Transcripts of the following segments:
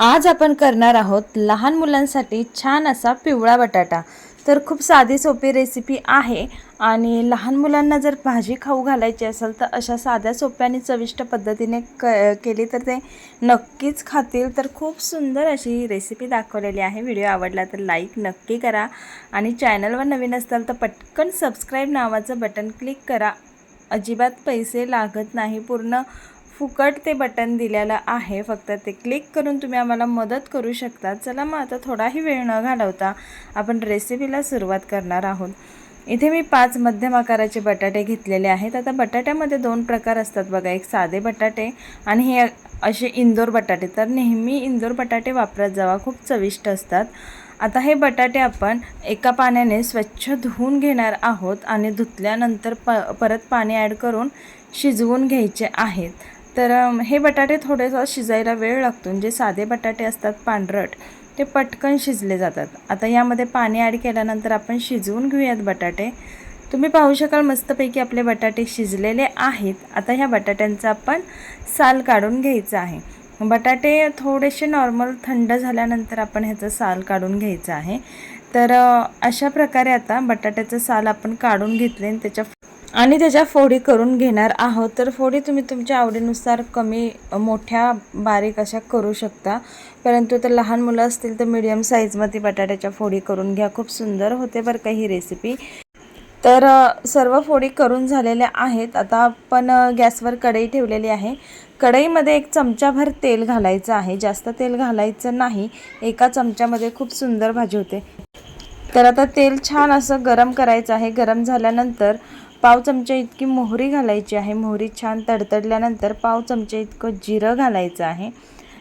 आज आपण करणार आहोत लहान मुलांसाठी छान असा पिवळा बटाटा. तर खूप साधी सोपी रेसिपी आहे आणि लहान मुलांना जर भाजी खाऊ घालायची असेल तर अशा साध्या सोप्या आणि चविष्ट पद्धतीने क केली तर ते नक्कीच खातील. तर खूप सुंदर अशी रेसिपी दाखवलेली आहे. व्हिडिओ आवडला तर लाईक नक्की करा आणि चॅनलवर नवीन असाल तर पटकन सबस्क्राईब नावाचं बटन क्लिक करा. अजिबात पैसे लागत नाही. पूर्ण फुकट ते बटन दिलेलं आहे. फक्त ते क्लिक करून तुम्ही आम्हाला मदत करू शकता. चला मग आता थोडाही वेळ न घालवता आपण रेसिपीला सुरुवात करणार आहोत. इथे मी पाच मध्यम आकाराचे बटाटे घेतलेले आहेत. आता बटाट्यामध्ये दोन प्रकार असतात बघा. एक साधे बटाटे आणि हे असे इंदोर बटाटे. तर नेहमी इंदोर बटाटे वापरत जावा. खूप चविष्ट असतात. आता हे बटाटे आपण एका पाण्याने स्वच्छ धुवून घेणार आहोत आणि धुतल्यानंतर प परत पाणी ॲड करून शिजवून घ्यायचे आहेत. तर हे बटाटे थोडेसा शिजायला वेळ लागतो. जे साधे बटाटे असतात पांढरट ते पटकन शिजले जातात. आता यामध्ये पाणी ॲड केल्यानंतर आपण शिजवून घेऊयात बटाटे. तुम्ही पाहू शकाल मस्तपैकी आपले बटाटे शिजलेले आहेत. आता ह्या बटाट्यांचा आपण साल काढून घ्यायचा आहे. बटाटे थोडेसे नॉर्मल थंड झाल्यानंतर आपण ह्याचं साल काढून घ्यायचं आहे. तर अशा प्रकारे आता बटाट्याचं साल आपण काढून घेतले आणि त्याच्या आणि त्याच्या फोडी करून घेणार आहोत. तर फोडी तुम्ही तुमच्या आवडीनुसार कमी मोठ्या बारीक अशा करू शकता. परंतु तर लहान मुलं असतील तर मीडियम साईजमध्ये बटाट्याच्या फोडी करून घ्या. खूप सुंदर होते बरं का ही रेसिपी तर सर्व फोडी करून झालेल्या आहेत. आता आपण गॅसवर कढई ठेवलेली आहे. कढईमध्ये एक चमचाभर तेल घालायचं आहे. जास्त तेल घालायचं नाही. एका चमच्यामध्ये खूप सुंदर भाजी होते. तर आता तेल छान असं गरम करायचं आहे. गरम झाल्यानंतर पाव चमचा इतकी मोहरी घालायची आहे. मोहरी छान तडतडल्यानंतर पाव चमचा इतकं जिरं घालायचं आहे.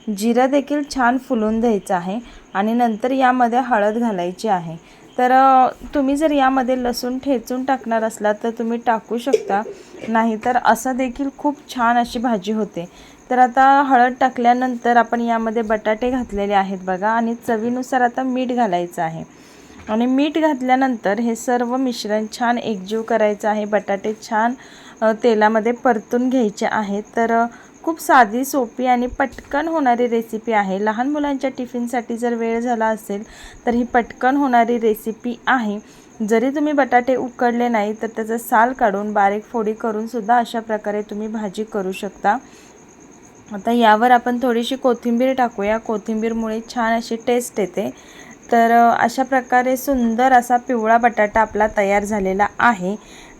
जिरं देखील छान फुलून द्यायचं आहे आणि नंतर यामध्ये हळद घालायची आहे. तर तुम्ही जर यामध्ये लसूण ठेचून टाकणार असला तर तुम्ही टाकू शकता. नाहीतर असं देखील खूप छान अशी भाजी होते. तर आता हळद टाकल्यानंतर आपण यामध्ये बटाटे घातलेले आहेत बघा आणि चवीनुसार आता मीठ घालायचं आहे. आणि मीठ घातल्यानंतर हे सर्व मिश्रण छान एकजीव करायचं आहे. बटाटे छान तेलामध्ये परतून घ्यायचे आहे तर खूप साधी सोपी आणि पटकन होणारी रेसिपी आहे. लहान मुलांच्या टिफिनसाठी जर वेळ झाला असेल तर ही पटकन होणारी रेसिपी आहे. जरी तुम्ही बटाटे उकडले नाही तर त्याचं साल काढून बारीक फोडी करूनसुद्धा अशा प्रकारे तुम्ही भाजी करू शकता. आता यावर आपण थोडीशी कोथिंबीर टाकूया. कोथिंबीरमुळे छान अशी टेस्ट येते. तर अशा प्रकारे सुंदर असा पिवळा बटाटा आपला तयार झालेला आहे.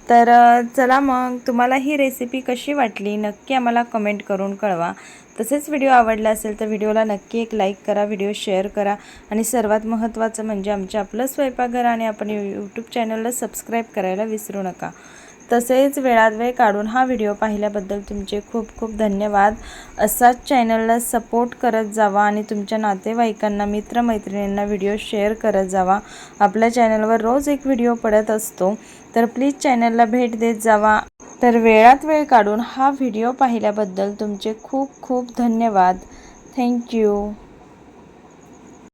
तर चला मग तुम्हाला ही रेसिपी कशी वाटली नक्की आम्हाला कमेंट करून कळवा. तसेच व्हिडिओ आवडला असेल तर व्हिडिओला नक्की एक लाईक करा व्हिडिओ शेअर करा आणि सर्वात महत्त्वाचं म्हणजे आमच्या आपलं स्वयंपाकघर आणि आपण यूट्यूब चॅनलला सबस्क्राईब करायला विसरू नका. तसेच वेळात वेळ काढून हा व्हिडिओ पाहिल्याबद्दल तुमचे खूप खूप धन्यवाद. असाच चॅनलला सपोर्ट करत जावा आणि तुमच्या नातेवाईकांना मित्रमैत्रिणींना व्हिडिओ शेअर करत जावा. आपल्या चॅनलवर रोज एक व्हिडिओ पडत असतो. तर प्लीज चॅनलला भेट देत जावा. तर वेळात वेळ काढून हा व्हिडिओ पाहिल्याबद्दल तुमचे खूप खूप धन्यवाद. थँक्यू